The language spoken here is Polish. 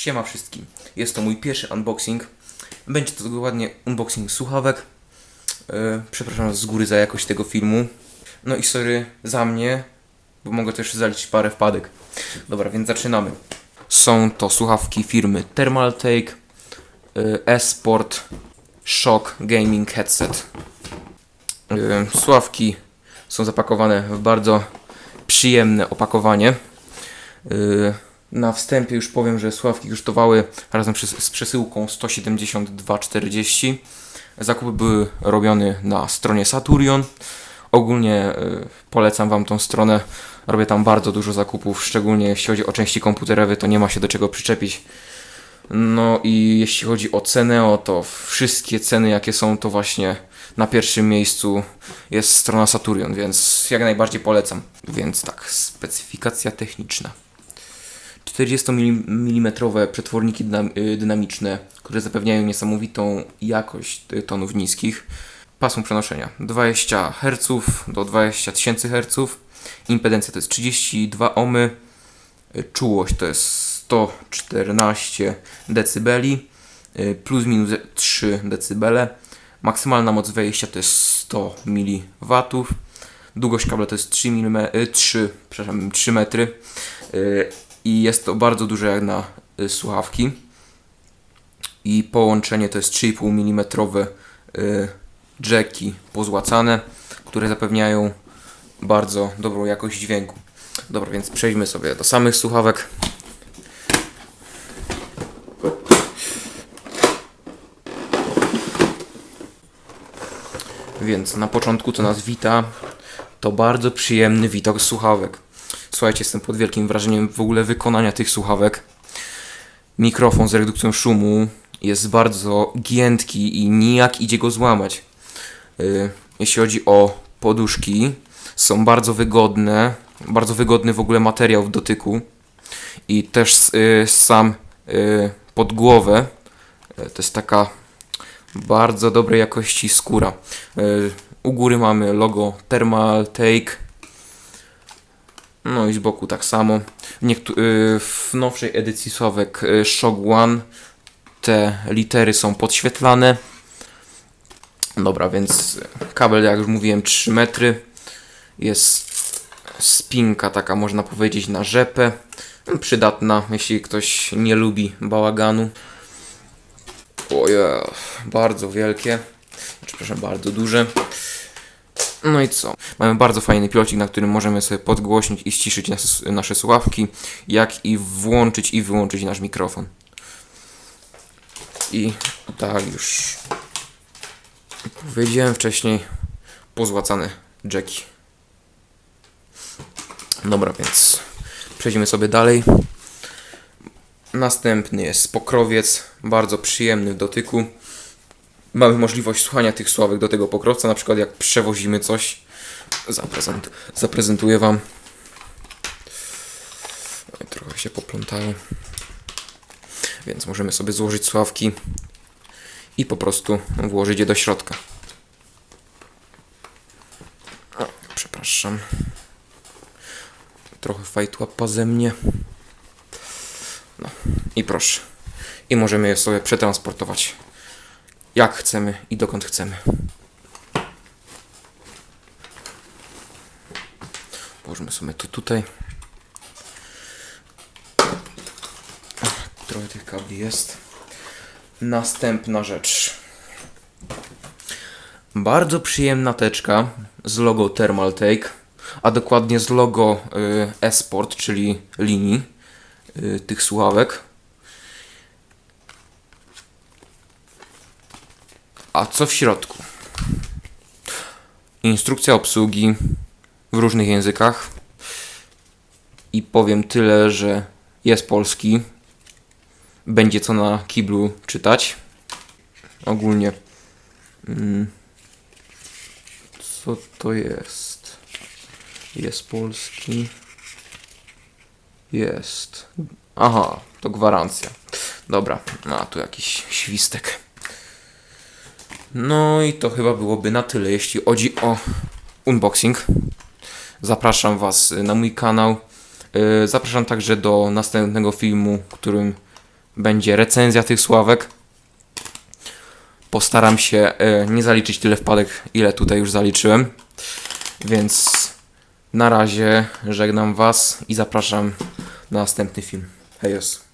Siema wszystkim. Jest to mój pierwszy unboxing. Będzie to dokładnie unboxing słuchawek. Yy, przepraszam z góry za jakość tego filmu. No i sorry za mnie, bo mogę też zaliczyć parę wpadek. Dobra, więc zaczynamy. Są to słuchawki firmy Thermaltake yy, Esport Shock Gaming Headset. Yy, Słuchawki są zapakowane w bardzo przyjemne opakowanie. Yy, Na wstępie już powiem, że słuchawki kosztowały razem z przesyłką 172,40. Zakupy były robione na stronie Saturion. Ogólnie yy, polecam Wam tą stronę. Robię tam bardzo dużo zakupów, szczególnie jeśli chodzi o części komputerowe, to nie ma się do czego przyczepić. No i jeśli chodzi o cenę, o to wszystkie ceny jakie są, to właśnie na pierwszym miejscu jest strona Saturion, więc jak najbardziej polecam. Więc tak, specyfikacja techniczna. 40 mm przetworniki y, dynamiczne, które zapewniają niesamowitą jakość y, tonów niskich. Pasmo przenoszenia 20 Hz do 20 000 Hz. Impedencja to jest 32 ohmy. Y, Czułość to jest 114 dB. y, Plus minus 3 dB. Maksymalna moc wejścia to jest 100 mW. Długość kabla to jest 3, mm, 3, przepraszam, 3 metry. I jest to bardzo duże jak na y, słuchawki. I połączenie to jest 3,5 mm jacki pozłacane, które zapewniają bardzo dobrą jakość dźwięku. Dobra, więc przejdźmy sobie do samych słuchawek. Więc na początku co nas wita, to bardzo przyjemny widok słuchawek. Słuchajcie, jestem pod wielkim wrażeniem w ogóle wykonania tych słuchawek. Mikrofon z redukcją szumu jest bardzo giętki i nijak idzie go złamać. Y, Jeśli chodzi o poduszki, są bardzo wygodne, bardzo wygodny w ogóle materiał w dotyku i też y, sam y, pod głowę to jest taka bardzo dobrej jakości skóra. U góry mamy logo Thermal Take. No i z boku tak samo. Niektó- y, w nowszej edycji sławek y, Shock One te litery są podświetlane. Dobra, więc kabel, jak już mówiłem, 3 metry. Jest spinka taka, można powiedzieć, na rzepę. Przydatna, jeśli ktoś nie lubi bałaganu. Ojej, bardzo wielkie. Przepraszam, bardzo duże. No i co? Mamy bardzo fajny pilocik, na którym możemy sobie podgłośnić i ściszyć nas, nasze słuchawki, jak i włączyć i wyłączyć nasz mikrofon. I tak już powiedziałem wcześniej, pozłacane jacki. Dobra, więc przejdźmy sobie dalej. Następny jest pokrowiec, bardzo przyjemny w dotyku. Mamy możliwość słuchania tych sławek do tego pokrowca, na przykład jak przewozimy coś. Zaprezent, zaprezentuję Wam. Trochę się poplątało. Więc możemy sobie złożyć sławki i po prostu włożyć je do środka. O, przepraszam. Trochę fajtła ze mnie. No i proszę. I możemy je sobie przetransportować jak chcemy i dokąd chcemy. Położymy sobie to tutaj. Trochę tych kabli jest. Następna rzecz. Bardzo przyjemna teczka z logo Thermaltake, a dokładnie z logo y, Esport, czyli linii y, tych słuchawek. A co w środku? Instrukcja obsługi w różnych językach. I powiem tyle, że jest polski. Będzie co na kiblu czytać. Ogólnie. Mm, co to jest? Jest polski. Jest. Aha, to gwarancja. Dobra, a tu jakiś świstek. No i to chyba byłoby na tyle, jeśli chodzi o unboxing. Zapraszam Was na mój kanał. Yy, Zapraszam także do następnego filmu, którym będzie recenzja tych sławek. Postaram się e, nie zaliczyć tyle wpadek, ile tutaj już zaliczyłem. Więc na razie żegnam Was i zapraszam na następny film. Hejos.